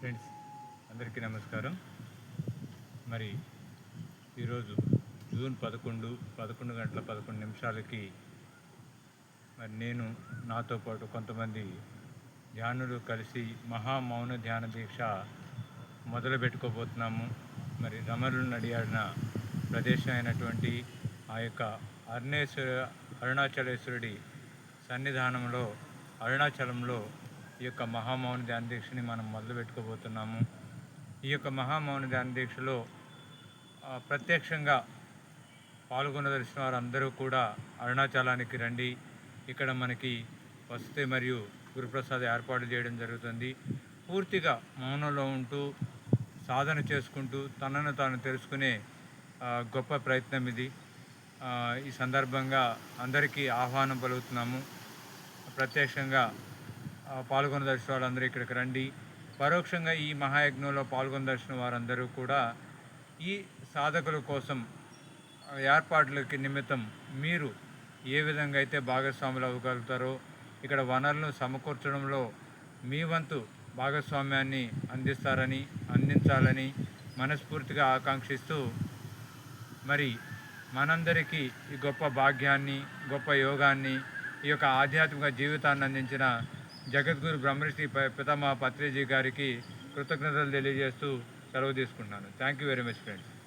Friends అందరికీ నమస్కారం. మరి ఈరోజు జూన్ పదకొండు పదకొండు గంటల పదకొండు నిమిషాలకి మరి నేను నాతో పాటు కొంతమంది ధ్యానులు కలిసి మహా మౌన ధ్యాన దీక్ష మొదలు పెట్టుకోబోతున్నాము. మరి రమరులు నడియాడిన ప్రదేశం అయినటువంటి ఆ యొక్క అరుణేశ్వర అరుణాచలేశ్వరుడి సన్నిధానంలో అరుణాచలంలో ఈ యొక్క మహామౌని ధ్యాన దీక్షని మనం మొదలు పెట్టుకోబోతున్నాము. ఈ యొక్క మహామౌన ధ్యాన దీక్షలో ప్రత్యక్షంగా పాల్గొనదలిసిన వారందరూ కూడా అరుణాచలానికి రండి. ఇక్కడ మనకి వసతి మరియు గురుప్రసాద్ ఏర్పాటు చేయడం జరుగుతుంది. పూర్తిగా మౌనంలో ఉంటూ సాధన చేసుకుంటూ తనను తాను తెలుసుకునే గొప్ప ప్రయత్నం ఇది. ఈ సందర్భంగా అందరికీ ఆహ్వానం పలుకుతున్నాము. ప్రత్యక్షంగా పాల్గొనదలిచిన వాళ్ళందరూ ఇక్కడికి రండి. పరోక్షంగా ఈ మహాయజ్ఞంలో పాల్గొనదలిచిన వారందరూ కూడా ఈ సాధకుల కోసం ఏర్పాట్లకి నిమిత్తం మీరు ఏ విధంగా అయితే భాగస్వాములు అవ్వగలుగుతారో ఇక్కడ వనరులను సమకూర్చడంలో మీ వంతు భాగస్వామ్యాన్ని అందిస్తారని అందించాలని మనస్ఫూర్తిగా ఆకాంక్షిస్తూ మరి మనందరికీ ఈ గొప్ప భాగ్యాన్ని గొప్ప యోగాన్ని ఈ యొక్క ఆధ్యాత్మిక జీవితాన్ని అందించిన జగద్గురు బ్రహ్మశ్రీ ప- పితామహ పత్రిజీ గారికి కృతజ్ఞతలు తెలియజేస్తూ సెలవు తీసుకుంటున్నాను. Thank you very much friends